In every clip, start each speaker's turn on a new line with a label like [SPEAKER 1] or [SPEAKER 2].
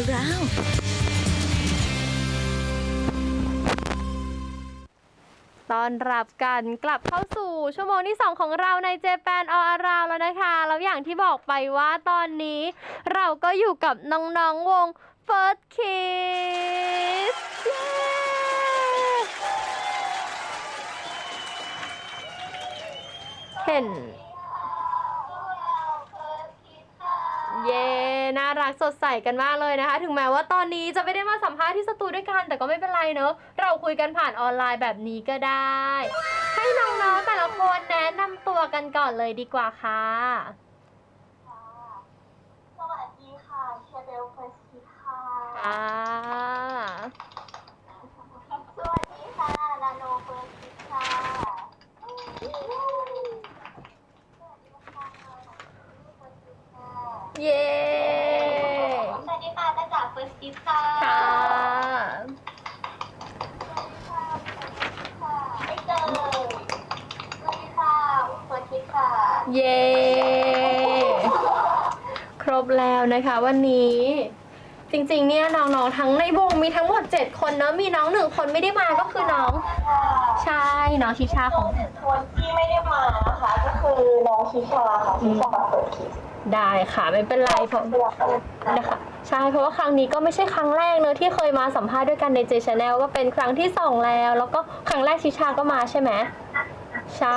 [SPEAKER 1] around
[SPEAKER 2] ตอนรับกันกลับเข้าสู่ชั่วโมงที่ 2 ของเราในเจแปนออราวแล้วนะคะ แล้วอย่างที่บอกไปว่าตอนนี้เราก็อยู่กับน้องๆวง First Kiss เห็น เย้น่ารักสดใสกันมากเลยนะคะ ถึงแม้ว่าตอนนี้จะไม่ได้มาสัมภาษณ์ที่สตูด้วยกัน แต่ก็ไม่เป็นไรเนอะเราคุยกันผ่านออนไลน์แบบนี้ก็ได้ ให้น้องๆแต่ละคนแนะนำตัวกันก่อนเลยดีกว่าค่ะ
[SPEAKER 3] สวัสดีค่ะเชเบลเฟสติค่ะ
[SPEAKER 2] อ่า
[SPEAKER 3] สวัสดีค่ะนาโนเฟสติค่ะสวัสดีค่ะเฟสติค่ะ
[SPEAKER 2] เย้
[SPEAKER 3] สวัสดีค่ะจ้าจ๋าเฟสติค่ะ
[SPEAKER 2] ค่ะ
[SPEAKER 3] ไม่เจอสวัสดีค่ะเฟสติค่ะ
[SPEAKER 2] เย้ ครบ แล้วนะคะวันนี้จริงๆ เนี่ยน้องๆ ทั้งในวงมีทั้งหมด 7 คนเนอะมีน้องหนึ่งคนไม่ได้มาก็คือน้อง ใช่น้องชิชาของ
[SPEAKER 3] คนที่ไม่ได้มานะคะก็คือน้องชิชาค่ะชิชาเปิดคลิป
[SPEAKER 2] ได้ค่ะไม่เป็นไรเพราะนะคะใช่เพราะว่าครั้งนี้ก็ไม่ใช่ครั้งแรกเนอะที่เคยมาสัมภาษณ์ด้วยกันใน J Channel ก็เป็นครั้งที่2แล้ว แล้วก็ครั้งแรกชิชาก็มาใช่ไหมใช่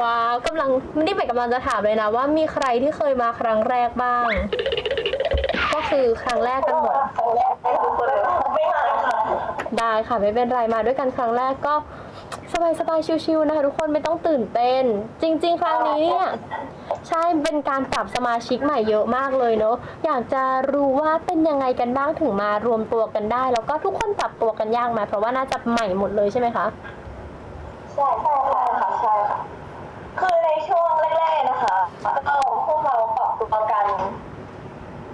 [SPEAKER 3] ว้า
[SPEAKER 2] วกำลังไม่ได้ไปกำลังจะถามเลยนะว่ามีใครที่เคยมาครั้งแรกบ้าง ก็คือครั้งแรกกันหมด
[SPEAKER 3] ครั้งแรกไม่ทุกคยได้
[SPEAKER 2] ค่ะไม่เป็นไรมาด้วยกันครั้งแรกก็สบายสบายๆชิวๆนะคะทุกคนไม่ต้องตื่นเต้น จริง ๆ ครั้งนี้เนี่ยใช่เป็นการปรับสมาชิกใหม่เยอะมากเลยเนาะอยากจะรู้ว่าเป็นยังไงกันบ้างถึงมารวมตัวกันได้ แล้วก็ทุกคนปรับตัวกันยากไหมเพราะว่าน่าจะใหม่หมดเลยใช่ไหมคะ
[SPEAKER 3] ใช่ใช่ค่ะค่ะใช่ค่ะ คือในช่วงแร กๆนะคะก็พวกเราปรับตัวกัน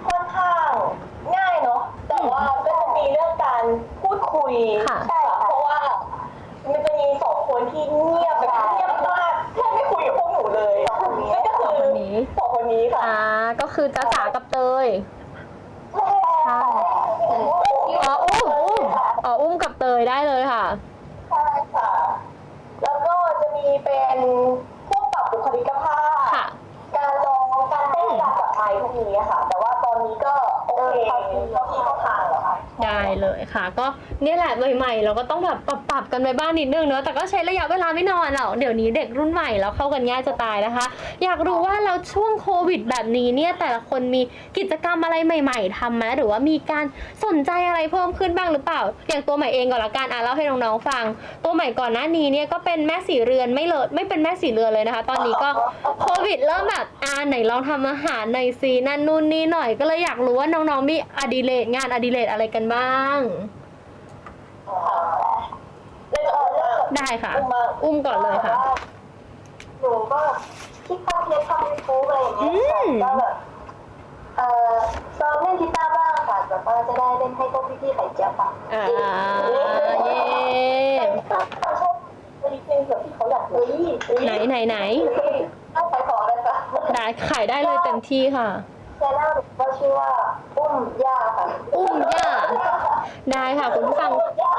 [SPEAKER 3] ค่อนข้างง่ายเนาะแต่ว่าก็จะมีเรื่องการพูดคุย
[SPEAKER 2] ค่ะ
[SPEAKER 3] ใช่เพราะว่า มันจะมีสองคนที่เงียบแบบเงียบมากแทบไม่คุยกับพวกหนูเลยนั่นก็คือสองคนนี้ค่ะ
[SPEAKER 2] อ่าก็คือจ้าจ๋ากับเตย
[SPEAKER 3] ใช่
[SPEAKER 2] อ๋ออุ้มอุ้มอ๋ออุ้มกับเตยได้เลยค่ะ
[SPEAKER 3] ใช่ค่ะ แล้วก็จะมีเป็น พวกนี้ค่ะ แต่ว่าตอนนี้ก็โอเคเข้าที่เข้าทางแล้วค่ะ
[SPEAKER 2] ได้เลยค่ะ ก็เนี่ยแหละใหม่ๆ เราก็ต้องแบบปรับปรับกันไปบ้างนิดนึงเนอะแต่ก็ใช้ระยะเวลาไม่นานหรอกเดี๋ยวนี้เด็กรุ่นใหม่แล้วเข้ากันง่ายจะตายนะคะ อยากรู้ว่าเราช่วงโควิดแบบนี้เนี่ยแต่ละคนมีกิจกรรมอะไรใหม่ ๆทำไหมหรือว่ามีการสนใจอะไรเพิ่มขึ้นบ้างหรือเปล่า อย่างตัวใหม่เองก่อนละกันอะเล่าให้น้องๆฟัง ตัวใหม่ก่อนหน้านี้เนี่ยก็เป็นแม่สีเรือนไม่เลยไม่เป็นแม่สีเรือนเลยนะคะ ตอนนี้ก็โควิดเริ่มแบบอ่าไหนลองทำอาหารหน่อยสินั่นนู่นนี่หน่อยก็เลยอยากรู้ว่าน้องๆมีอดิเรกงานอดิเรกอะไรกันบ้าง ได้ค่ะ
[SPEAKER 3] อุ้ม
[SPEAKER 2] ก่อนเลยค่ะ
[SPEAKER 3] หนูก็คิดคอนเทนต์ทำยูทูบอะไรอย่างเงี้ยค่ะ
[SPEAKER 2] อืม
[SPEAKER 3] ก็แบบเอ่อซ้อมเล่นกีตาร์บ้างค่ะแบบว่าจะได้เล่นให้พวกพี่ๆไข่เจี๊ยบค่ะ
[SPEAKER 2] อ่าเย้
[SPEAKER 3] ชอบมีเพลงแบบที่เขาอยากเฮ้ย
[SPEAKER 2] ไหนไหนไหน
[SPEAKER 3] ต้องไปขอเลยค่ะ
[SPEAKER 2] ได้ขายได้เลยเต็มที่ค่ะ
[SPEAKER 3] ชแนลก็ชื่อว่า ย่าค่ะ
[SPEAKER 2] อุ้มย่า ได้ค่ะคุณผู้ฟัง
[SPEAKER 3] ย่า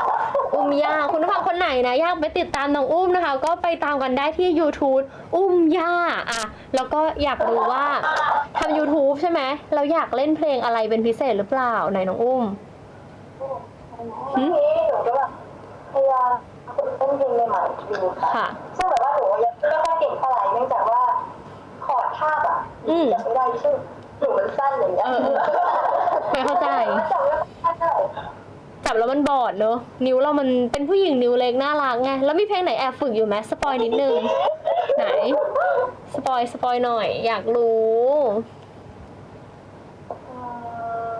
[SPEAKER 2] อุ้มย่า คุณผู้ฟังคนไหนนะอยากไปติดตามน้องอุ้มนะคะ ก็ไปตามกันได้ที่ YouTube อุ้มย่าอะแล้วก็อยากรู้ว่าทำ YouTube ใช่ไหมเราอยากเล่นเพลงอะไรเป็นพิเศษหรือเปล่าไหนน้องอุ้ม
[SPEAKER 3] ทีนี้หนูก็แบบพยายามฝึกเต้นเพลงใหม่ๆดูค่ะ
[SPEAKER 2] ค่ะ
[SPEAKER 3] ซึ่งแบบว่าหนูยังไม่ค่อยเก่งเท่าไหร่เนื่องจากว่า คอร์ดท่าบอะ
[SPEAKER 2] อืม
[SPEAKER 3] จำไม่ได้ชื่อ หนูมันสั้นอย่างเงี้ย
[SPEAKER 2] เออเออไม่เข้าใจ
[SPEAKER 3] จำไม่ได้เท่าไหร่
[SPEAKER 2] จับแล้วมันบอดเนอะนิ้วเรามันเป็นผู้หญิงนิ้วเล็กน่ารักไงแล้วมีเพลงไหนแอบฝึกอยู่ไหมสปอยนิดนึง ไหน สปอยสปอยหน่อย อยากรู้
[SPEAKER 3] อืม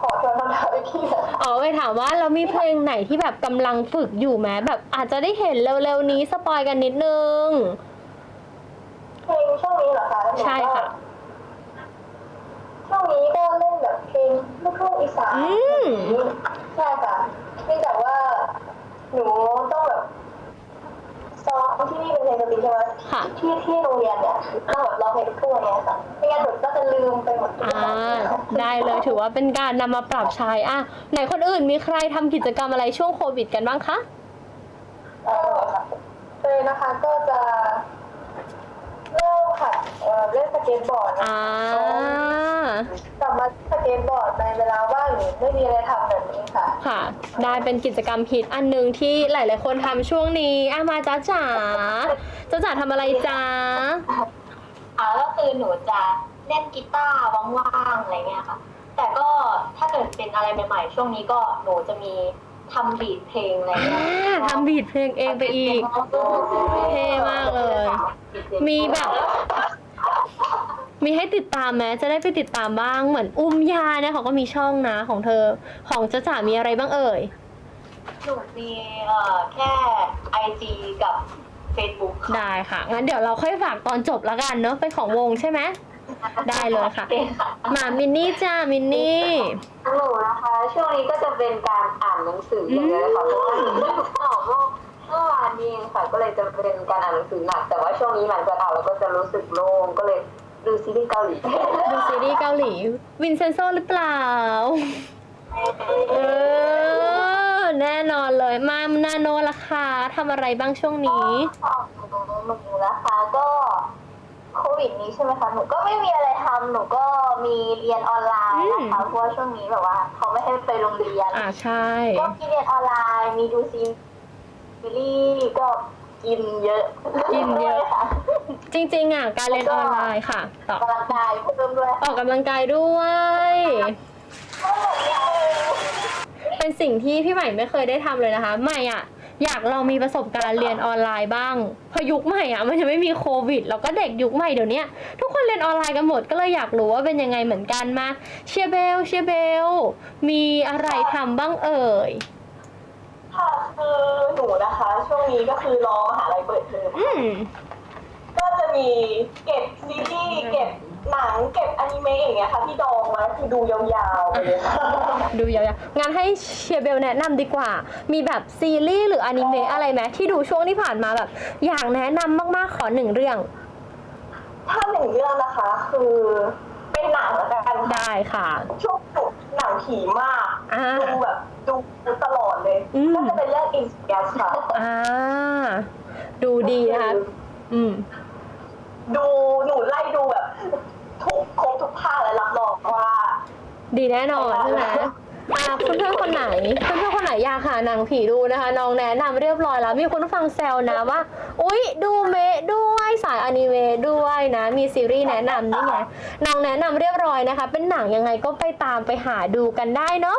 [SPEAKER 3] ขอชวนคำถามอีกทีนะคะ
[SPEAKER 2] อ๋อไปถามว่าเรามีเพลงไหนที่แบบกำลังฝึกอยู่ไหมแบบอาจจะได้เห็นเร็วๆนี้สปอยกันนิดนึง
[SPEAKER 3] เพลงช่วงนี้เหรอคะ
[SPEAKER 2] ใช่ค่ะ
[SPEAKER 3] ช่วงนี้ก็เล่นแบบเพลงลูกทุ่งอีสาน
[SPEAKER 2] อืม
[SPEAKER 3] ใช่ค่ะเนื่องจากว่าหนูต้องแบบซ้อมที่นี่เป็นเพลงสตริงใช่ไหม
[SPEAKER 2] ค่ะ
[SPEAKER 3] ที่ที่โรงเรียนเนี่ยเราแบบเราเพลงทั่วเนี้ยค่ะไม่งั้นหนูก็จะลืมไปหมดทุกอ
[SPEAKER 2] อ่า
[SPEAKER 3] ย่าง
[SPEAKER 2] ได้เลยถือว่าเป็นการนำมาปรับใช้อะไหนคนอื่นมีใครทำกิจกรรมอะไรช่วงโควิดกันบ้างคะ
[SPEAKER 3] เออเลยนะคะก็จะเริ่มค่ะเอ่อเล่นสเก็ตบอร์ดนะ
[SPEAKER 2] อ่า
[SPEAKER 3] กลับมาสเก็ตบอร์ดในเวลาว่างหรือไม่มีอะไรทำแบบนี้ค่ะ
[SPEAKER 2] ค่ะ ได้เป็นกิจกรรมฮิตอันหนึ่งที่หลายๆคนทำช่วงนี้อะมาจ้าจ๋าจ้าจ๋าทำอะไรจ้า
[SPEAKER 3] อ่าก็คือหนูจะเล่นกีตาร์ว่างๆอะไรเงี้ยค่ะ แต่ก็ถ้าเกิดเป็นอะไรใหม่ๆ ช่วงนี้ก็หนูจะมี ทำบีทเพลงอะไรเงี้ย
[SPEAKER 2] อ่าทำบีทเพลงเองไปอีก เท่มากเลย มีแบบ มีให้ติดตามไหมจะได้ไปติดตามบ้าง เหมือนอุ้มยาเนี่ยเขาก็มีช่องนะของเธอ ของจ้าจ๋ามีอะไรบ้างเอ่ย
[SPEAKER 3] หนูมีเอ่อแค่ไอจีกับ Facebook ค่ะ
[SPEAKER 2] ได้ค่ะ งั้นเดี๋ยวเราค่อยฝากตอนจบละกันเนาะเป็นของวงใช่ไหม ได้เลยค่ะ
[SPEAKER 3] โอค่ะ
[SPEAKER 2] มามินนี่จ้ามินนี่
[SPEAKER 1] หนูนะคะ ช่วงนี้ก็จะเป็นการอ่านหนังสืออย่างเดียวเลยค่ะเพราะว่าหนูเพิ่งออกเมื่อเมื่อวานนี้เองค่ะ ก็เลยจะเป็นการอ่านหนังสือหนัก แต่ว่าช่วงนี้หลังจากอ่านแล้วก็จะรู้สึกโล่งก็เลยดูซีรีส์เกาหลี
[SPEAKER 2] ดูซีรีส์เกาหลี วินเซนโซหรือเปล่าเออแน่นอนเลยมานาโนราคาทำอะไรบ้างช่วงนี้
[SPEAKER 3] ของหนูหนูนะคะก็โค วิดนี้ใช่ไหมคะ หนูก็ไม่มีอะไรทำหนูก็มีเรียนออนไลน์นะคะ
[SPEAKER 2] อืม
[SPEAKER 3] เพราะว่าช่วงนี้แบบว่า เขาไม่ให้ไปโรงเรียน
[SPEAKER 2] อ่าใช่
[SPEAKER 3] ก็มีเรียนออนไลน์ มีดูซีรีส์ก็กินเยอะ
[SPEAKER 2] กินเยอะ
[SPEAKER 3] ค่ะ
[SPEAKER 2] จริงๆอะการเรียนออนไลน์ค่ะต่อ
[SPEAKER 3] กำลังกายเพิ่มด้วย
[SPEAKER 2] ออกกำลังกายด้วย เป็นสิ่งที่พี่ใหม่ไม่เคยได้ทำเลยนะคะ ใหม่อะ อยากลองมีประสบการณ์เรียนออนไลน์บ้างเพอยุคใหม่อะมันยังไม่มีโควิด แล้วก็เด็กยุคใหม่เดี๋ยวนี้ทุกคนเรียนออนไลน์กันหมดก็เลยอยากรู้ว่าเป็นยังไงเหมือนกันมาเชียร์เบลเชียร์เบล มีอะไรทำบ้างเอ่ย
[SPEAKER 3] ค่ะคือหนูนะคะ ช่วงนี้ก็คือรอมหาลัยเปิดเทอม
[SPEAKER 2] อืม
[SPEAKER 3] ก็จะมีเก็บซีรีส์เก็บ หนังเก็บอนิเมะอย่างเงี้ยค่ะที่ดองไว้คือดูยาวๆไปเลยค่ะ
[SPEAKER 2] ดูยาวๆงั้นให้เชียร์เบลแนะนำดีกว่า มีแบบซีรีส์หรืออนิเมะอะไรไหมที่ดูช่วงที่ผ่านมาแบบ อยากแนะนำมากๆขอหนึ่งเรื่อง
[SPEAKER 3] ถ้าหนึ่งเรื่องนะคะ คือเป็นหนังแล้วกันค่ะ
[SPEAKER 2] ได้ค่ะ
[SPEAKER 3] ช่วงหนูหนังผีมาก
[SPEAKER 2] อ่า
[SPEAKER 3] ดูแบบดูตลอดเลย
[SPEAKER 2] อืม
[SPEAKER 3] ก็จะเป็นเรื่องอินส a ค่ะ
[SPEAKER 2] อ่า ดูดีนะคะอืม
[SPEAKER 3] ดูหนูไล่ดูแบบทุกครบทุกภาคเลยรับรองว่า
[SPEAKER 2] ดีแน่นอนใช่ไหมอ่าเพื่อนๆคนไหนเพื่อนๆคนไหนอยากหาหนังผีดูนะคะน้องแนะนำเรียบร้อยแล้ว มีคนฟังแซวนะว่า อุ๊ย ดูเมะด้วยสายอนิเมะด้วยนะ มีซีรีส์แนะนำนี่ไงน้องแนะนำเรียบร้อยนะคะ เป็นหนังยังไงก็ไปตามไปหาดูกันได้เนาะ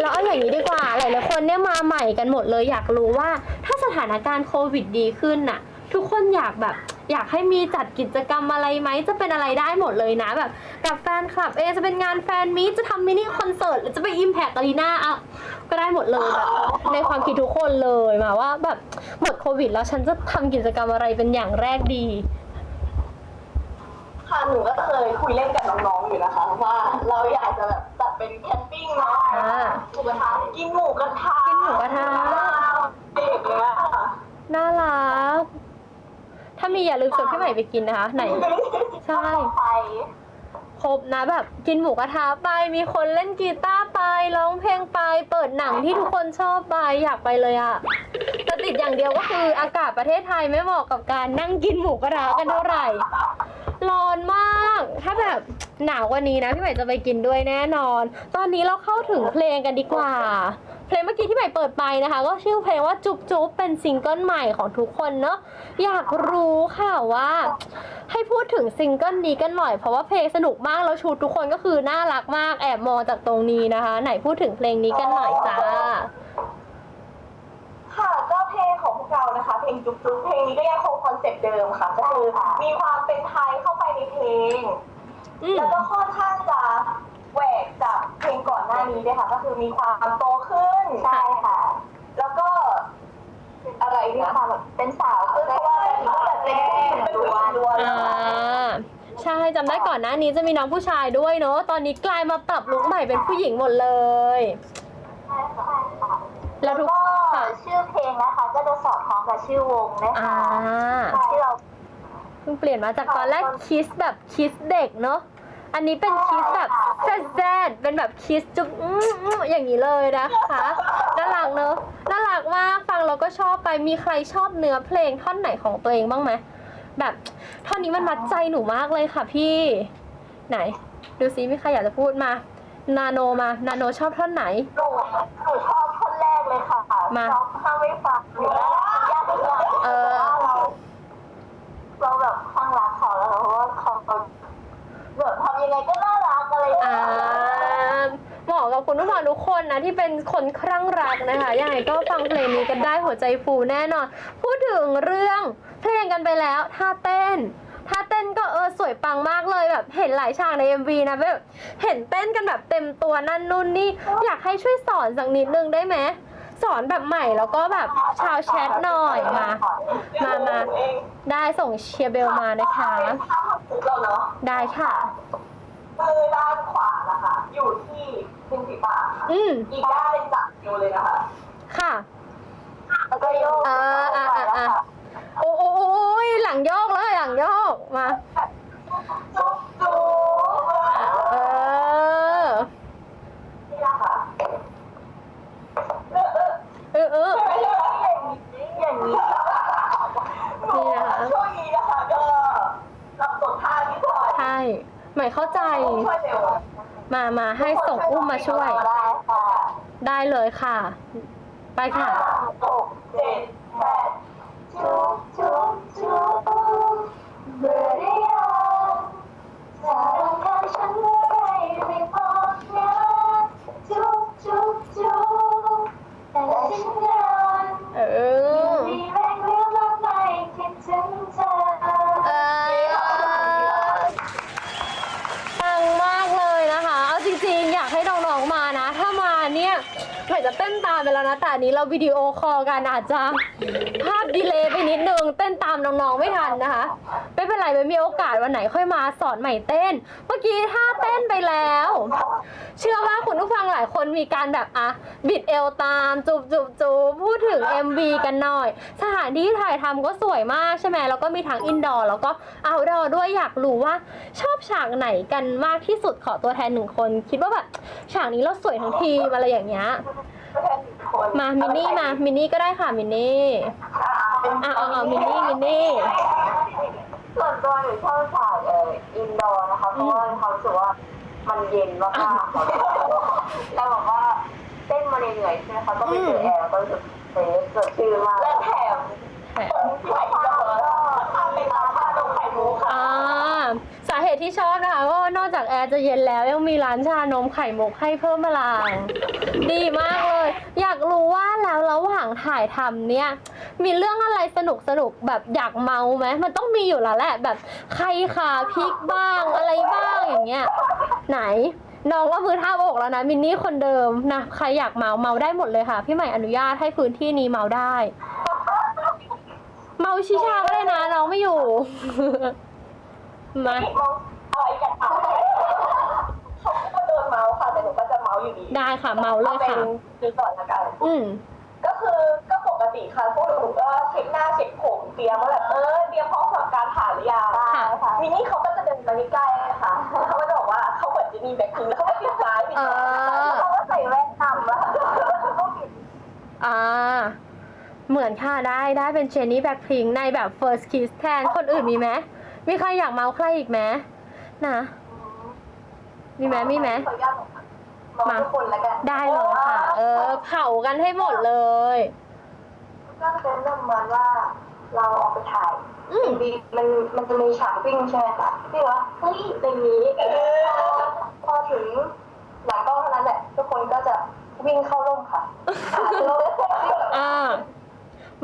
[SPEAKER 2] แล้วเอาอย่างนี้ดีกว่าหลายๆคนเนี่ยมาใหม่กันหมดเลยอยากรู้ว่า ถ้าสถานการณ์โควิดดีขึ้นน่ะ ทุกคนอยากแบบ อยากให้มีจัดกิจกรรมอะไรไหมจะเป็นอะไรได้หมดเลยนะแบบกับแฟนคลับเองจะเป็นงานแฟนมีตจะทำมินิคอนเสิร์ตหรือจะไปอิมแพกอารีนาอะก็ได้หมดเลยแบบในความคิดทุกคนเลยมาว่าแบบหมดโควิด แล้วฉันจะทำกิจกรรมอะไรเป็นอย่างแรกดี
[SPEAKER 3] ค่ะหนูก็เคยคุยเล่นกับน้องๆอยู่นะคะ ว่าเราอยากจะแบบจัดเป็นแคมปิ้งเนาะ
[SPEAKER 2] อ่า
[SPEAKER 3] หมูกระทะกินหมูกระทะ
[SPEAKER 2] กินหมูกระทะ
[SPEAKER 3] เด็กเลยอะค่ะ
[SPEAKER 2] น่ารัก ถ้ามีอย่าลืมชวนพี่ใหม่ไปกินนะคะ ไหน ใช่
[SPEAKER 3] ไป
[SPEAKER 2] ครบนะแบบกินหมูกระทะไปมีคนเล่นกีตาร์ไปร้องเพลงไป เปิดหนังที่ทุกคนชอบไปอยากไปเลยอะแต่ติดอย่างเดียวก็คืออากาศประเทศไทยไม่เหมาะกับการนั่งกินหมูกระทะกันเท่าไหร่ ร้อนมาก ถ้าแบบหนาวกว่านี้นะพี่ใหม่จะไปกินด้วยแน่นอน ตอนนี้เราเข้าถึงเพลงกันดีกว่า ลงเมื่อกี้ที่ใหม่เปิดไปนะคะ ก็ชื่อเพลงว่าจุ๊บจุ๊บเป็นซิงเกิลใหม่ของทุกคนเนาะอยากรู้ค่ะว่า ให้พูดถึงซิงเกิลนี้กันหน่อยเพราะว่าเพลงสนุกมากแล้วชุดทุกคนก็คือน่ารักมากแอบมองจากตรงนี้นะคะ ไหนพูดถึงเพลงนี้กันหน่อยจ้า
[SPEAKER 3] ค่ะก็เพลงของพวกเรานะคะ เพลงจุ๊บจุ๊บเพลงนี้ก็ยังคงคอนเซ็ปต์เดิมค่ะ ก็คือมีความเป็นไทยเข้าไปในเพลง
[SPEAKER 2] อืม
[SPEAKER 3] แล้วก็ค่อนข้างจะ แหวกจากเพลงก่อนหน้านี้ด้วยค่ะ ก็คือมีความโตขึ้น
[SPEAKER 1] ใช่ค่ะ
[SPEAKER 3] แล้วก็ อะไร
[SPEAKER 1] มี
[SPEAKER 3] นะ
[SPEAKER 1] ความแบบเป็นสาว
[SPEAKER 3] คือเพราะว่าแบบเป็นเป็นล้วนล้วน
[SPEAKER 2] อ่าใช่จำได้ก่อนหน้านี้จะมีน้องผู้ชายด้วยเนอะตอนนี้กลายมาปรับลุคใหม่เป็นผู้หญิงหมดเลย
[SPEAKER 1] ใช่ค่ะ
[SPEAKER 2] แล้
[SPEAKER 1] แล้วว
[SPEAKER 2] ทุก
[SPEAKER 1] ก็
[SPEAKER 2] ค่ะ
[SPEAKER 1] ชื่อเพลงนะคะ ก็จะสอดคล้องกับชื่อวงนะ
[SPEAKER 2] อ่า
[SPEAKER 1] คะที่เรา
[SPEAKER 2] เพิ่งเปลี่ยนมาจากตอนแรกคิสแบบคิสเด็กเนาะอันนี้เป็นคิสแบบ แซดๆเป็นแบบคิสจุ๊บอื้ออื้ออย่างนี้เลยนะคะน่ารักเนอะน่ารักมากฟังเราก็ชอบไปมีใครชอบเนื้อเพลงท่อนไหนของตัวเองบ้างไหมแบบท่อนนี้มันมัดใจหนูมากเลยค่ะพี่ ไหน ดูซิมีใครอยากจะพูดมา นาโนมา นาโนชอบท่อนไหน
[SPEAKER 3] หนูหนูชอบคนแรกเลยค่ะ
[SPEAKER 2] มา
[SPEAKER 3] ชอบข้างไม่ฟังอยู่แล้วยากไปหน่อย
[SPEAKER 2] เออ
[SPEAKER 3] เราเราแบบข้างรักเขาแล้วเพราะว่าเขาแบบทำยังไงก็น่ารักอะไรอย่าง
[SPEAKER 2] อ่า
[SPEAKER 3] เงี้ย
[SPEAKER 2] เหมาะกับ คุณผู้ฟังทุกคนนะที่เป็นคนครั่งรักนะคะยังไงก็ฟังเพลงนี้กันได้หัวใจฟูแน่นอน พูดถึงเรื่องเพลงกันไปแล้วท่าเต้นท่าเต้นก็เออสวยปังมากเลยแบบเห็นหลายฉากใน MV นะแบบเห็นเต้นกันแบบเต็มตัวนั่นนู่นนี่อยากให้ช่วยสอนสักนิดนึงได้ไหมสอนแบบใหม่แล้วก็แบบชาวแชทหน่อยมามามาได้ส่งเชียร์เบลมานะคะ
[SPEAKER 3] ถ้าทำซุปเราเนาะ
[SPEAKER 2] ได้ค่ะ
[SPEAKER 3] มือด้านขวานะคะ อยู่ที่ ริมฝีปากค่ะ
[SPEAKER 2] อืม
[SPEAKER 3] อีกด้านเป็นจับนิ้วเลยนะคะ
[SPEAKER 2] ค่ะ
[SPEAKER 3] แล้วก็โยก
[SPEAKER 2] อ่าอ่าอ่าอ่า โอ้โอ้โอ้ยหลังโยกเลยหลังโยกมา
[SPEAKER 3] จุ๊บจุ๊บ
[SPEAKER 2] เออ
[SPEAKER 3] นี่นะคะเออเออ
[SPEAKER 2] เออเออ
[SPEAKER 3] ไม่ใช่อย่างนี้อย่างนี้
[SPEAKER 2] นี่นะคะ
[SPEAKER 3] ช่วงนี้นะคะก็รับสดท่านิดหน่อย
[SPEAKER 2] ใช่ใหม่เข้าใจ
[SPEAKER 3] ช่วยเร็ว
[SPEAKER 2] มามาให้ส่งอุ้มมาช่วย
[SPEAKER 3] ได้ค่ะ
[SPEAKER 2] ได้เลยค่ะ ไปค่ะ
[SPEAKER 3] หก
[SPEAKER 2] นี้เราวิดีโอคอลกันอาจจะภาพดีเลย์ไปนิดนึงเต้นตามน้องๆไม่ทันนะคะไม่เป็นไรไม่มีโอกาสวันไหนค่อยมาสอนใหม่เต้น เมื่อกี้ท่าเต้นไปแล้ว เชื่อว่าคุณผู้ฟังหลายคนมีการแบบอะบิดเอวตามจูบจูบจูบพูดถึง MV กันหน่อย สถานที่ถ่ายทำก็สวยมากใช่ไหมแล้วก็มีทั้งอินดอร์แล้วก็เอาดอร์ด้วยอยากรู้ว่าชอบฉากไหนกันมากที่สุดขอตัวแทนหนึ่งคน คิดว่าแบบฉากนี้เราสวยทั้งทีมอะไรอย่างเงี้ย มามินนี่มามินนี่ก็ได้ค่ะมินนี่อะเอาเอามินนี่มินนี่
[SPEAKER 1] ส่วนตัวหนูชอบฉากเอ่ออินดอร์นะคะเพราะว่าเขารู้สึกว่ามันเย็นมากๆค่ะแล้วบอกว่าเต้นมาเหนื่อยๆใช่ไหมคะก็ไปเจอแอร์แล้วก็รู้สึกเฟรชสดชื่นมาก
[SPEAKER 3] และแถม
[SPEAKER 2] แหม
[SPEAKER 3] ไข่ดาวทำเป็นร้านชาดงไข่มุกค่ะ
[SPEAKER 2] อ่าสา เหตุที่ชอบนะคะก็นอกจากแอร์จะเย็นแล้วยังมีร้านชานมไข่มุกให้เพิ่มพลังดีมากเลย อยากรู้ว่าแล้วระหว่างถ่ายทำเนี่ย มีเรื่องอะไรสนุกสนุกแบบอยากเมาไหมมันต้องมีอยู่แล้วแหละแบบใครขาพลิกบ้างอะไรบ้างอย่างเงี้ยไหนน้องก็มือท่าบอกแล้วนะมินนี่คนเดิมนะใครอยากเมาเมาได้หมดเลยค่ะ พี่ใหม่อนุญาตให้พื้นที่นี้เมาได้ เมาชิชาก็ได้นะน้องไม่อยู่ มา
[SPEAKER 3] มองอะไรกันอะเขาก็โดนเมาส์ค่ะแต่หนูก็จะเมาส์อยู่ดี
[SPEAKER 2] ได้ค่ะเมาเลยค่ะ
[SPEAKER 3] อาเป็นดูก่อนละกัน
[SPEAKER 2] อืม
[SPEAKER 3] ก็คือก็ปกติค่ะพวกหนูก็เช็คหน้าเช็คผมเตรียมว่าแบบเออเตรียมพร้อมสำหรับการผ่านหรือยัง
[SPEAKER 2] ค่ะ
[SPEAKER 3] มินี่เขาก็จะเดินมาใกล้ๆนะคะเขาก็จะบอกว่าเขาเหมือนจะมีแบ็คพิงแล้วเขาก็ปิดซ้ายปิด
[SPEAKER 2] เอ
[SPEAKER 3] ขวา
[SPEAKER 2] อ
[SPEAKER 3] เขาก็ใส่แว่นดำแล้วก็ปิด
[SPEAKER 2] อ่าเหมือนค่ะได้ได้เป็นเจนนี่แบ็คพิงในแบบ first kiss แทนคนอื่นมีไหม มีใครอยากเมาใครอีกไหมนะ มีไหมมีไหม
[SPEAKER 3] ขออนุญาตมองทุกคนแล้วกัน
[SPEAKER 2] ได้เลยค่ะ เออ เผากันให้หมดเลย
[SPEAKER 3] ก็จะเป็นเรื่องมันว่าเราออกไปถ่าย
[SPEAKER 2] อืม
[SPEAKER 3] มีมันมันจะมีฉากวิ่งใช่ไหมคะพี่ว่าเฮ้ยในนี้พอถึงหลังกล้องเท่านั้นแหละทุกคนก็จะวิ่งเข้าร่มค่ะหาร่ม
[SPEAKER 2] อ่า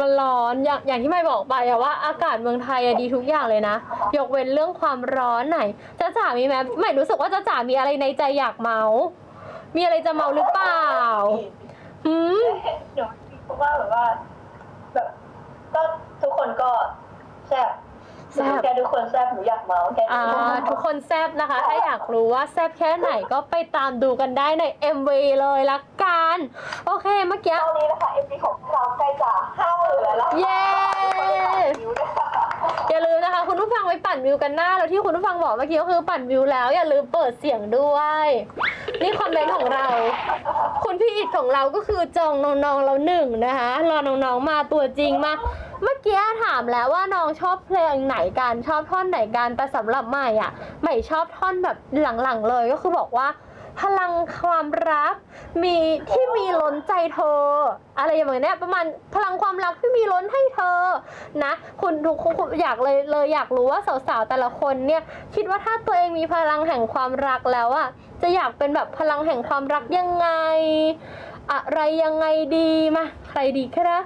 [SPEAKER 2] มันร้อนอย่างอย่างที่ไม่บอกไปอะว่าอากาศเมืองไทยอะดีทุกอย่างเลยนะ ยกเว้นเรื่องความร้อนไหนจะจ๋ามีไหมไม่รู้สึกว่าจะจ๋ามีอะไรในใจอยากเมา มีอะไรจะเมาหรือเปล่าหืม
[SPEAKER 3] หนูคิดว่าแบบว่าแบบก็ทุกคนก็แซ่บ
[SPEAKER 2] แซ่บ
[SPEAKER 3] แค่ทุกคนแซ่บหนูอยากเมาแค่
[SPEAKER 2] อ่า
[SPEAKER 3] นี้
[SPEAKER 2] ทุกคนแซบนะคะ ถ้าอยากรู้ว่าแซบแค่ไหนก็ไปตามดูกันได้ใน MV เลยละกัน โอเคเมื่อกี้
[SPEAKER 3] ตอนนี้นะคะเอ็มวีของเราใกล้จะห้าหมื่นแล้วล่ะ
[SPEAKER 2] เย้
[SPEAKER 3] นิ้วด้วยค่ะ
[SPEAKER 2] อย่าลืมนะคะ คุณผู้ฟังไปปั่นวิวกันหน้าแล้วที่คุณผู้ฟังบอกเมื่อกี้ก็คือปั่นวิวแล้ว อย่าลืมเปิดเสียงด้วย นี่คอมเมนต์ของเรา คุณพี่อิดของเราก็คือจองน้องๆเราหนึ่งนะคะรอน้องๆมาตัวจริงมา เมื่อกี้ถามแล้วว่าน้องชอบเพลงไหนกันชอบท่อนไหนกันแต่สำหรับใหม่อะใหม่ชอบท่อนแบบหลังๆเลยก็คือบอกว่า พลังความรักมีที่มีล้นใจเธอ อะไรอย่างเงี้ยประมาณพลังความรักที่มีล้นให้เธอนะ คุณทุกคนคุณอยากเลยเลยอยากรู้ว่าสาวๆแต่ละคนเนี่ยคิดว่าถ้าตัวเองมีพลังแห่งความรักแล้วอะจะอยากเป็นแบบพลังแห่งความรักยังไง อะไรยังไงดีมาใครดีคะ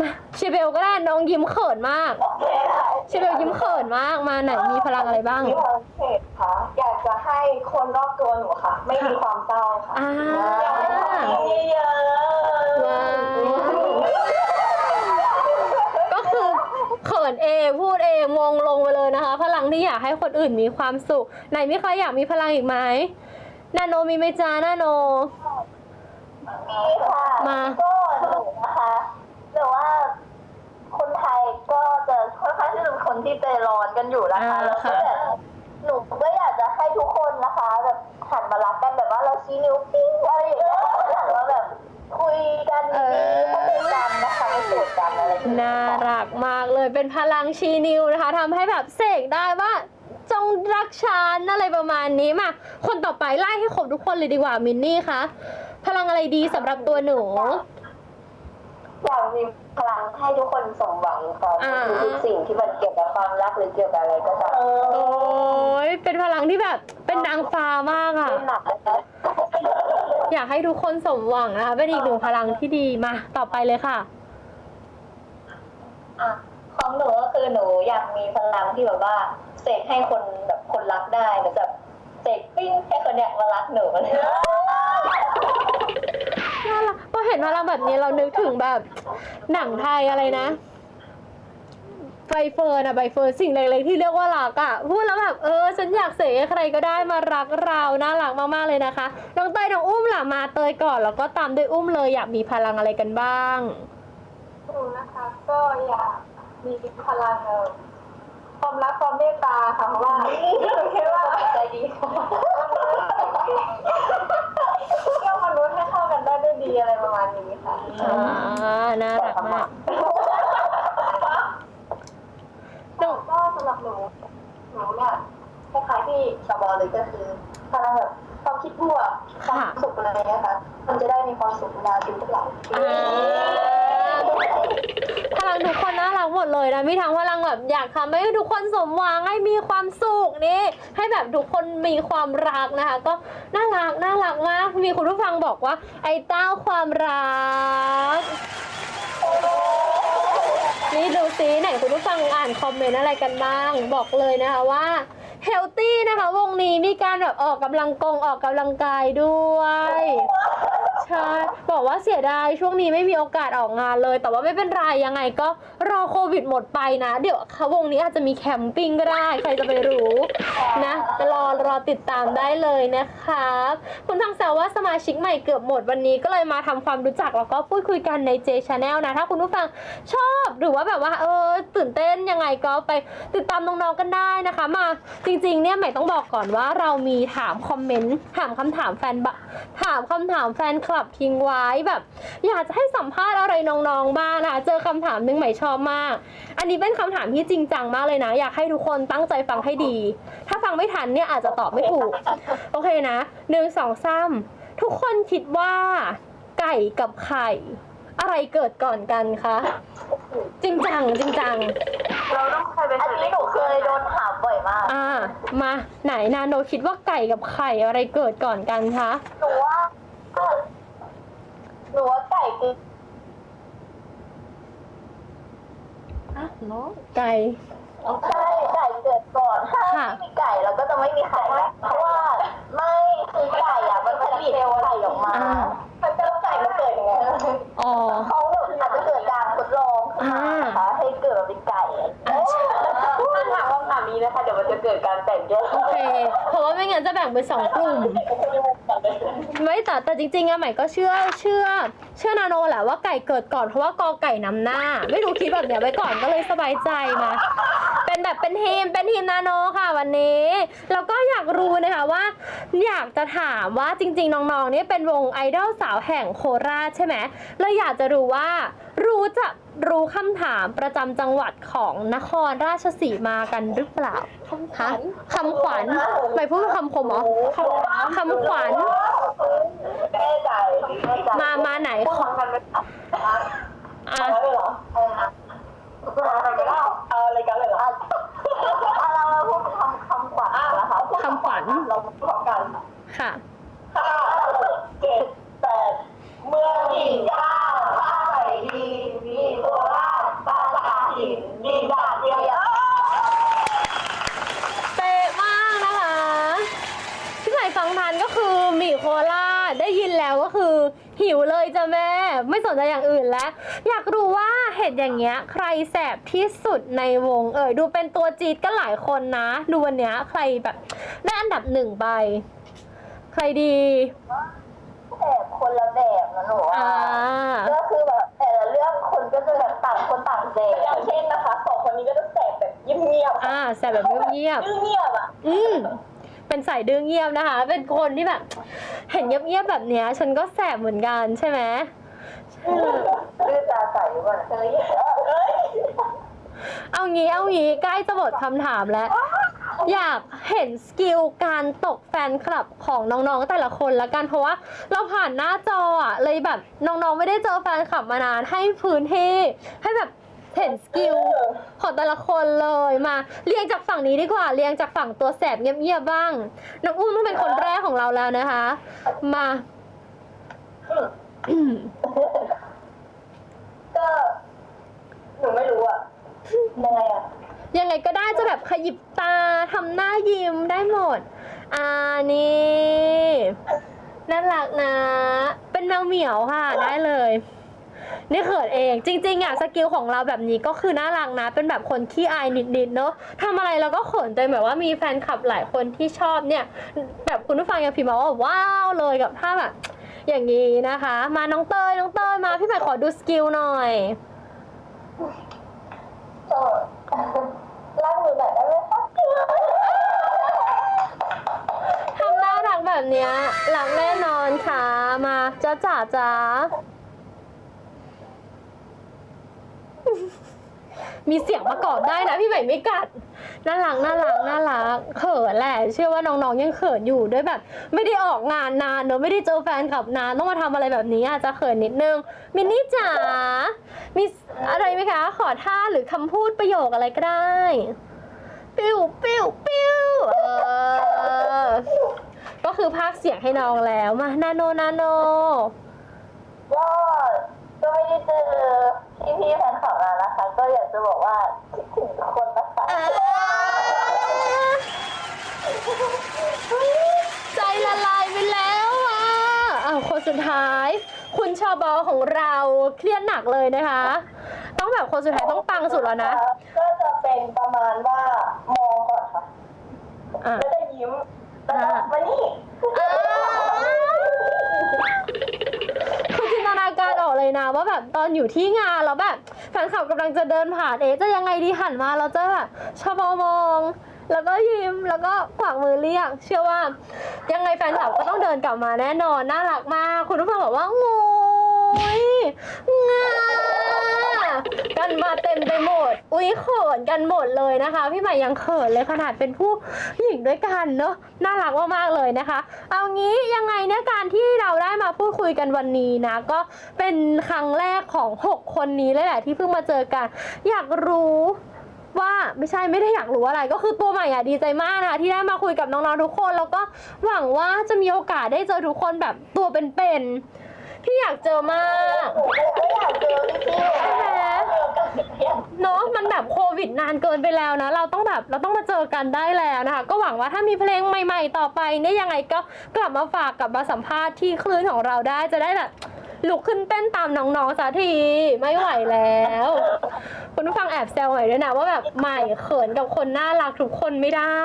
[SPEAKER 2] มาเชเบลก็ได้น้องยิ้มเขินมาก
[SPEAKER 3] โอเคค่ะ
[SPEAKER 2] เชเบลยิ้มเขินมากมาไหนมีพลังอะไรบ้าง
[SPEAKER 3] มีความเศษค่ะ อยากจะให้คนรอบตัวหนูค่ะ ไม่มีความเศร้าค่ะ
[SPEAKER 2] อ่า
[SPEAKER 3] อยากให้เขายิ้มเยอะๆ
[SPEAKER 2] ว้าวก็คือเขินเองพูดเองมงลงไปเลยนะคะ พลังที่อยากให้คนอื่นมีความสุข ไหนมีใครอยากมีพลังอีกไหมนาโนมีไหมจ้านาโน
[SPEAKER 3] มีค่ะ
[SPEAKER 2] มา
[SPEAKER 3] ก็หนูนะคะหรือว่าคนไทยก็จะค่อนข้าง ที่จะเป็นคนที่ใจร้อนกันอยู่นะคะ
[SPEAKER 2] อ่า
[SPEAKER 3] แล้วก็
[SPEAKER 2] ค่ะ
[SPEAKER 3] แบบหนูก็อยากจะให้ทุกคนนะคะแบบหันมารักกันแบบว่าเราชี้นิ้วปิ้งอะไรอย่างเงี้ยค่ะแล้วแบบคุยกันดีๆเข้าใจกันนะคะไม่โกรธกันอะไรอย่างเงี้ย
[SPEAKER 2] น่ารักมากเลยเป็นพลังชีนิวนะคะทำให้แบบเสกได้ว่าจงรักฉันอะไรประมาณนี้มาคนต่อไปไล่ให้ครบทุกคนเลยดีกว่ามินนี่คะพลังอะไรดีสำหรับตัวหนู
[SPEAKER 1] อยากมีพลังให้ทุกคนสมหวังค่ะ
[SPEAKER 2] อ่า
[SPEAKER 1] ทุกๆสิ่งที่มันเกี่ยวกับความรักหรือเกี่ยวกับอะไรก็ตาม
[SPEAKER 3] เอ
[SPEAKER 2] โอ้
[SPEAKER 3] อย
[SPEAKER 2] เป็นพลังที่แบบเป็นนางฟ้ามากอะ
[SPEAKER 1] ไม่หนักนะคะ
[SPEAKER 2] อยากให้ทุกคนสมหวังนะคะเป็นอีกหนึ่งพลังที่ดีมาต่อไปเลยค่ะ
[SPEAKER 3] อะของหนูก็คือหนูอยากมีพลังที่แบบว่าเสกให้คนแบบคนรักได้หรือแบบเสกปิ้งให้คนเนี้ยมารักหนูเลย
[SPEAKER 2] น่ารักพอเห็นพลังแบบนี้เรานึกถึงแบบ หนังไทยอะไรนะใบเฟิร์นอะใบเฟิร์นสิ่งเล็กๆที่เรียกว่ารักอะพูดแล้วแบบเออฉันอยากเสกให้ใครก็ได้มารักเราน่ารักมากๆเลยนะคะน้องเตยน้องอุ้มล่ะมาเตยก่อนแล้วก็ตามด้วยอุ้มเลยอยากมีพลังอะไรกันบ้าง
[SPEAKER 3] หนูนะคะก็อยากมีพลังเออความรักความเมตตาค่ะเพราะว่าหนูคิดว่าใจดี เที่ยวมนุษย์ให้เข้ากันได้ด้วยดีอะไรประมาณนี้ค่ะ
[SPEAKER 2] อ่าน่ารักมากหนู
[SPEAKER 3] ก็สำหรับหนูหนูเนี่ยคล้ายๆที่สบอเลยก็คือพลังแบบความคิดบวกความสุขอะไรเงี้ยค่ะมันจะได้มีความสุขเวลาดูพวกเรา
[SPEAKER 2] อ่า พลังทุกคนน่ารักหมดเลยนะมีทั้งพลังแบบอยากทำให้ทุกคนสมหวังให้มีความสุขนี่ให้แบบทุกคนมีความรักนะคะ ก็น่ารักน่ารักมาก มีคุณผู้ฟังบอกว่า ไอ้เต้าความรักนี่ดูซิไหนคุณผู้ฟังอ่านคอมเมนต์อะไรกันบ้าง บอกเลยนะคะว่าเฮลตี้นะคะ วงนี้มีการแบบออกกำลังกงออกกำลังกายด้วย ใช่บอกว่าเสียดายช่วงนี้ไม่มีโอกาสออกงานเลย แต่ว่าไม่เป็นไรยังไงก็รอโควิดหมดไปนะ เดี๋ยวเขาวงนี้อาจจะมีแคมปิ้งก็ได้ ใครจะไปรู้นะรอรอติดตามได้เลยนะครับคุณฟังแซวว่าสมาชิกใหม่เกือบหมดวันนี้ก็เลยมาทำความรู้จักแล้วก็พูดคุยกันใน J Channel นะ ถ้าคุณผู้ฟังชอบหรือว่าแบบว่าเออตื่นเต้นยังไงก็ไปติดตามน้องๆกันได้นะคะ มาจริงๆเนี่ยใหม่ต้องบอกก่อนว่าเรามีถามคอมเมนต์ถามคำถามแฟนบะถามคำถามแฟนคลับทิ้งไว้แบบ อยากจะให้สัมภาษณ์อะไรน้องๆบ้างนะคะเจอคำถามหนึงใหม่ชอบมาก อันนี้เป็นคำถามที่จริงจังมากเลยนะ อยากให้ทุกคนตั้งใจฟังให้ดี ถ้าฟังไม่ทันเนี่ยอาจจะตอบไม่ถูก โอเคนะหนึ่งสองสามทุกคนคิดว่า ไก่กับไข่อะไรเกิดก่อนกันคะจริงจังจริงจัง
[SPEAKER 1] เราต้องเคยไป
[SPEAKER 3] อันนี้หนูเคยโดนถามบ่อยมาก
[SPEAKER 2] อ่า มาไหนนาโนคิดว่าไก่กับไข่อะไรเกิดก่อนกันคะ
[SPEAKER 3] หนูว่าห นูว่าไก่คือ
[SPEAKER 2] ไก่
[SPEAKER 3] ใช่ไก่เกิดก่อน ถ้า
[SPEAKER 2] ค่ะ
[SPEAKER 3] ไม่มีไก่เราก็จะไม่มีไข่แล้วเพราะว่าไม่คือไก่อะมันผลิตไข่ออกมา
[SPEAKER 2] อ่า
[SPEAKER 3] มันจะไก่มันเกิดยังไง
[SPEAKER 2] อ๋อ
[SPEAKER 3] เขาอาจจะเกิดการทดลองขึ้นมานะคะให้เกิดมาเป็นไก่
[SPEAKER 2] อ่าใช่
[SPEAKER 1] ถ้าถามคำถามนี้นะคะเดี๋ยวมันจะเกิดการแบ่งแยก
[SPEAKER 2] โอเค เพราะว่าไม่งั้นจะแบ่งเป็นสองกลุ่ม ไม่แต่แต่จริงๆอะใหม่ก็เชื่อเชื่อ เชื่อนาโนแหละว่าไก่เกิดก่อนเพราะว่ากอไก่นำหน้า ไม่รู้คิดแบบเนี้ยไว้ก่อนก็เลยสบายใจมา เป็นแบบเป็นทีมเป็นทีมนาโนค่ะวันนี้แล้วก็อยากรู้นะคะว่า อยากจะถามว่าจริง ๆ น้องๆเนี่ยเป็นวงไอดอลสาวแห่งโคราชใช่ไหมเลยอยากจะรู้ว่ารู้จะ รู้คำถามประจำจังหวัดของนครราชสีมากันหรือเปล่าฮะคำขวัญไม่พูดว่าคำคมเหรอคำขวัญ
[SPEAKER 3] แน่ใจแน่ใจ
[SPEAKER 2] มามาไหน
[SPEAKER 1] พูดพร้อมกันไหมคะ
[SPEAKER 2] อะ
[SPEAKER 3] เอาเลยเหรอ
[SPEAKER 1] พูดพร้อมกันไหมล่ะ
[SPEAKER 3] เอาอะไรกันเลยเหรอเราพูดคำคำขวัญนะคะพูด
[SPEAKER 2] คำขวัญ
[SPEAKER 3] เราพูดพร้อมกัน
[SPEAKER 2] ค่ะ
[SPEAKER 3] ห้าเจ็ดแปดเมืองหินย่าผ้าไหมดีมีโคราชปราสาทหินดีดาดเดียว
[SPEAKER 2] เป๊ะมากนะคะที่ไหนฟังทันก็คือหมี่โคราชได้ยินแล้วก็คือ หิวเลยจ้ะแม่ ไม่สนใจอย่างอื่นแล้ว อยากรู้ว่าเห็ดอย่างเงี้ย ใครแสบที่สุดในวง เอ่ยดูเป็นตัวจี๊ดก็หลายคนนะ ดูวันเนี้ยใครแบบได้อันดับหนึ่งไป ใครดี
[SPEAKER 3] แบบคนละแบบนะหนู
[SPEAKER 2] อ่า
[SPEAKER 3] ก็คือแบบแต่ละเรื่องคนก็จะแบบต่างคนต่างแสบอย่างเช่นนะคะสองคนนี้ก็จะแสบแบบเงียบๆ
[SPEAKER 2] อ่าแสบแบบเงียบ
[SPEAKER 3] เงียบๆอะ
[SPEAKER 2] ๆอืมเป็นสายดื้อเงียบนะคะ เป็นคนที่แบบ เห็นเงียบๆแบบเนี้ย ฉันก็แสบเหมือนกันใช่ไหม
[SPEAKER 3] ดื้อตาใสอยู่ก่อนเฮ้ยเอ้ย
[SPEAKER 2] เอางี้เอางี้ใกล้จะหมดคำถามแล้ว อยากเห็นสกิลการตกแฟนคลับของน้องๆแต่ละคนละกันเพราะว่า เราผ่านหน้าจออะเลยแบบน้องๆไม่ได้เจอแฟนคลับมานานให้พื้นที่ให้แบบเห็นสกิลของแต่ละคนเลยมา เรียงจากฝั่งนี้ดีกว่าเรียงจากฝั่งตัวแสบเงียบๆบ้างน้องอุ้มต้องเป็นคนแรกของเราแล้วนะคะ มาอืม
[SPEAKER 3] ก็หนูไม่รู้อะยังไงอะ
[SPEAKER 2] ยังไงก็ได้จะแบบขยิบตาทำหน้ายิ้มได้หมด อ่านี่น่ารักนะ เป็นแมวเหมียวค่ะได้เลย นี่เขินเอง จริง ๆอะสกิลของเราแบบนี้ก็คือน่ารักนะ เป็นแบบคนขี้อายนิดๆเนอะทำอะไรเราก็เขินจนแบบว่ามีแฟนคลับหลายคนที่ชอบเนี่ย แบบคุณผู้ฟังยังพิมพ์มาว่าว้าวเลยกับท่าแบบ อย่างนี้นะคะ มาน้องเตยน้องเตยมาพี่ใหม่ขอดูสกิลหน่อย
[SPEAKER 3] โจทย์ร่างมือหน่อยได้ไหมคะ
[SPEAKER 2] ทำน่ารักแบบเนี้ยรักแน่นอนค่ะ มาจ้าจ๋าจ้า มีเสียงประกอบได้นะพี่ใหม่ไม่กัดน่ารักน่ารักน่ารักเขินแหละเชื่อว่าน้องๆยังเขินอยู่ด้วยแบบ ไม่ได้ออกงานนานเนอะไม่ได้เจอแฟนคลับนานต้องมาทำอะไรแบบนี้อาจจะเขินนิดนึงมินนี่จ๋ามีอะไรไหมคะ ขอท่าหรือคำพูดประโยคอะไรก็ได้ ปิ้วปิ้วปิ้วเออก็คือภาคเสียงให้น้องแล้วมานาโนนาโน
[SPEAKER 3] ก็ก็ไม่ได้เจอพี่พี่ๆแฟนคลับนานนะคะ ก็อยากจะบอกว่าคิดถึงทุกคนนะคะ
[SPEAKER 2] ใจละลายไปแล้วอะอ้าวคนสุดท้าย คุณชอบอของเราเครียดหนักเลยนะคะ ต้องแบบคนสุดท้ายต้องปังสุดแล้วนะ
[SPEAKER 3] ก็จะเป็นประมาณว่ามองก่อนค่ะ
[SPEAKER 2] อะ
[SPEAKER 3] แล้วจะยิ้มแล้วก็
[SPEAKER 2] อ่า
[SPEAKER 3] มานี่
[SPEAKER 2] เลยนะว่าแบบตอนอยู่ที่งานแล้วแบบแฟนคลับกำลังจะเดินผ่านเอ๊ะจะยังไงดีหันมาเราจะแบบชอบมองแล้วก็ยิ้มแล้วก็ขวางมือเรียก เชื่อว่า ยังไงแฟนคลับก็ต้องเดินกลับมาแน่นอนน่ารักมาก คุณผู้ฟังบอกว่าโงยงากันมาเต็มไปหมด อุ้ยเขินกันหมดเลยนะคะ พี่ใหม่ยังเขินเลยขนาดเป็นผู้หญิงด้วยกันเนอะน่ารักมากๆเลยนะคะ เอางี้ยังไงเนี่ยการที่เราได้มาพูดคุยกันวันนี้นะ ก็เป็นครั้งแรกของ 6 คนนี้เลยแหละที่เพิ่งมาเจอกัน อยากรู้ว่าไม่ใช่ไม่ได้อยากรู้อะไร ก็คือตัวใหม่อะดีใจมากนะคะที่ได้มาคุยกับน้องๆทุกคน แล้วก็หวังว่าจะมีโอกาสได้เจอทุกคนแบบตัวเป็นๆ ที่อยากเจอมาก
[SPEAKER 3] หนูก็อยากเจอพี่พี่ๆ
[SPEAKER 2] ใช่ไหม
[SPEAKER 3] เจอกันเที่ยง
[SPEAKER 2] เนาะมันแบบโควิดนานเกินไปแล้วนะ เราต้องแบบเราต้องมาเจอกันได้แล้วนะคะ ก็หวังว่าถ้ามีเพลงใหม่ ๆ ต่อไปเนี่ยยังไงก็กลับมาฝากกลับมาสัมภาษณ์ที่คลื่นของเราได้จะได้แบบ ลุกขึ้นเต้นตามน้องๆสักทีไม่ไหวแล้ว คุณผู้ฟังแอบแซวหน่อยด้วยนะว่าแบบใหม่เขินกับคนน่ารักทุกคนไม่ได้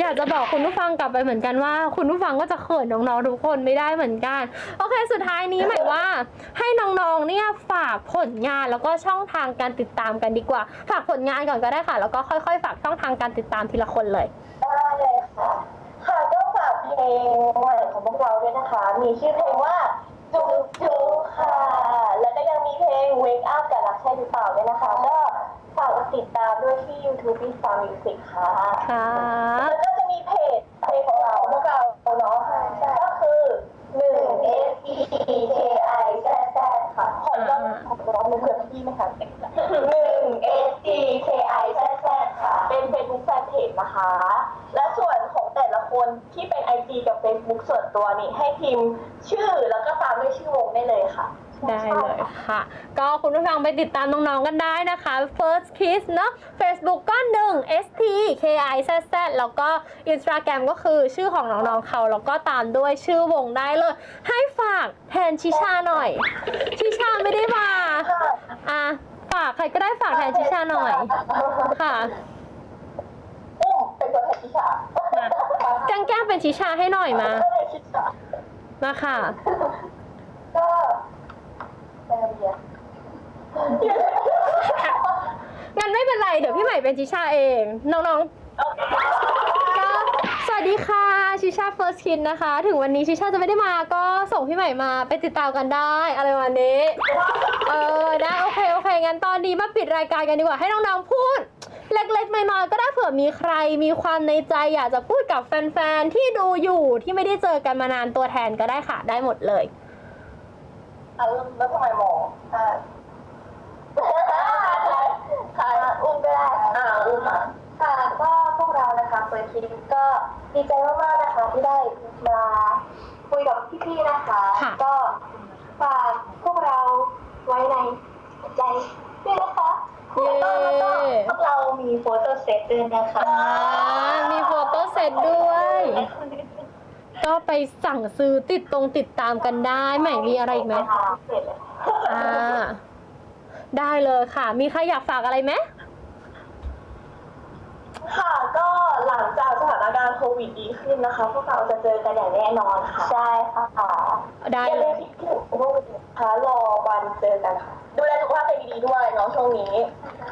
[SPEAKER 2] อยากจะบอกคุณผู้ฟังกลับไปเหมือนกันว่า คุณผู้ฟังก็จะเขินน้องๆทุกคนไม่ได้เหมือนกัน โอเค สุดท้ายนี้หมายว่า ให้น้องๆเนี่ยฝากผลงานแล้วก็ช่องทางการติดตามกันดีกว่า ฝากผลงานก่อนก็ได้ค่ะ แล้วก็ค่อยๆ ฝากช่องทางการติดตามทีละคนเลย
[SPEAKER 3] ได้เลยค่ะค่ะก็ฝากเพลงใหม่ของพวกเราด้วยนะคะ มีชื่อเพลงว่า จุกจุกค่ะ แล้วก็ยังมีเพลง Wake Up กับรักใช่หรือเปล่าด้วยนะคะ ก็ฝากติดตามด้วยที่ YouTube พี่ Star Music ค่ะ
[SPEAKER 2] ค่ะ
[SPEAKER 3] แล้วก็จะมีเพจเพจของเราพวกเราเนาะก็คือ หนึ่ง S E K I Z Z ค่ะขอย้อนขอร้องเพื่อนพี่ไม่ทันหนึ่ง S E K I Z Z ค่ะ เป็นเฟซบุ๊กแฟนเพจนะคะ และส่วนของแต่ละคนที่เป็น IG กับ Facebook ส่วนตัวนี่ให้พิมพ์ชื่อแล้วก็ตามด้วยชื่อวงได้เลยค่ะ
[SPEAKER 2] ได้เลยค่ะ ก็คุณผู้ฟังไปติดตามน้อง ๆ กันได้นะคะ First Kiss เนอะ Facebook ก็1 S T K I Z Z แล้วก็ Instagram ก็คือชื่อของน้องๆเขาแล้วก็ตามด้วยชื่อวงได้เลย ให้ฝากแทนชิชาหน่อย ชิชาไม่ได้มาอะฝากใครก็ได้ฝากแทนชิชาหน่อย ค่ะ
[SPEAKER 3] อุ้มเป็นตัวแทนทิชา
[SPEAKER 2] แจ้งแก้งเป็นชิชาให้หน่อยมา
[SPEAKER 3] ก็เลยทิชา
[SPEAKER 2] มาค่ะ
[SPEAKER 3] ก็อะไรดีอะ
[SPEAKER 2] งั้นไม่เป็นไร เดี๋ยวพี่ใหม่เป็นชิชาเอง น้องๆก็สวัสดีค่ะ ชิชา First Kid นะคะ ถึงวันนี้ชิชาจะไม่ได้มาก็ส่งพี่ใหม่มาไปติดตามกันได้ อะไรประมาณนี้ เออได้โอเค โอเค งั้นตอนนี้มาปิดรายการกันดีกว่า ให้น้องๆพูด เล็กๆน้อยๆก็ได้เผื่อมีใครมีความในใจอยากจะพูดกับแฟนๆ ที่ดูอยู่ที่ไม่ได้เจอกันมานานตัวแทนก็ได้ค่ะ ได้หมดเลย
[SPEAKER 3] อะแล้วทำไมหมออะค่ะอุ้มก็ได้อ่าอุ้มอะ ค่ะก็พวกเรานะคะเปิดคลิปก็ดีใจมากๆนะคะที่ได้มาคุยกับพี่ๆนะคะ
[SPEAKER 2] ค่ะ
[SPEAKER 3] ก็ฝากพวกเราไว้ในใจด้วยนะคะ
[SPEAKER 2] เย้
[SPEAKER 3] แล้วก็พวกเรามีโฟโต้เซตด้วยนะคะ
[SPEAKER 2] อ่ามีโฟโต้เซตด้วย ก็ไปสั่งซื้อติดตรงติดตามกันได้ใหม่มีอะไรอีกไหม
[SPEAKER 3] เสร็จเลย
[SPEAKER 2] อ่าได้เลยค่ะ มีใครอยากฝากอะไรไหม
[SPEAKER 3] ค่ะก็หลังจากสถานการณ์โควิดดีขึ้นนะคะ พวกเราจะเจอกันอย่างแน่นอนค่ะใช่ค่ะ
[SPEAKER 2] ได้
[SPEAKER 3] อย่า
[SPEAKER 2] เล
[SPEAKER 3] ลืม
[SPEAKER 2] ย
[SPEAKER 3] คิดถึงพวกเรานะคะรอวันเจอกันค่ะดูแลสุขภาพตัวเองดีๆด้วยเนาะช่วงนี้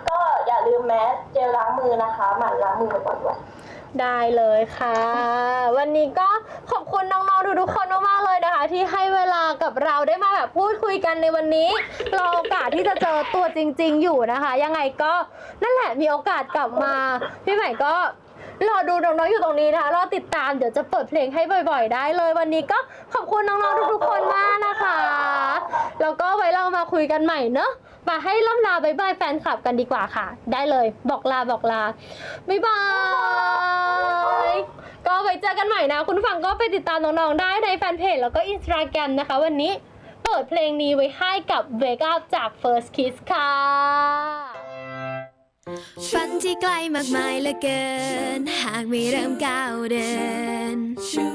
[SPEAKER 3] ก็อย่าลืมแมสเจลล้างมือนะคะ หมั่นล้างมือบ่อยๆด้วย
[SPEAKER 2] ได้เลยค่ะ วันนี้ก็ขอบคุณน้องๆทุกๆคนมากๆเลยนะคะ ที่ให้เวลากับเราได้มาแบบพูดคุยกันในวันนี้รอโอกาสที่จะเจอตัวจริง ๆ อยู่นะคะ ยังไงก็นั่นแหละมีโอกาสกลับมา พี่ใหม่ก็รอดูน้องๆอยู่ตรงนี้นะคะรอติดตามเดี๋ยวจะเปิดเพลงให้บ่อย ๆ ได้เลย วันนี้ก็ขอบคุณน้องๆทุกๆคนมากนะคะ แล้วก็ไว้เรามาคุยกันใหม่เนอะ มาให้ล่ำลาบายบายแฟนคลับกันดีกว่าค่ะ ได้เลยบอกลาบอกลาบายบาย ก็ไว้เจอกันใหม่นะ คุณผู้ฟังก็ไปติดตามน้องๆได้ในแฟนเพจแล้วก็อินสตาแกรมนะคะ วันนี้เปิดเพลงนี้ไว้ให้กับ Wake Up จาก First Kiss ค่ะ
[SPEAKER 4] ฝันที่ไกลมากมายเหลือเกิน หากไม่เริ่มก้าวเดิน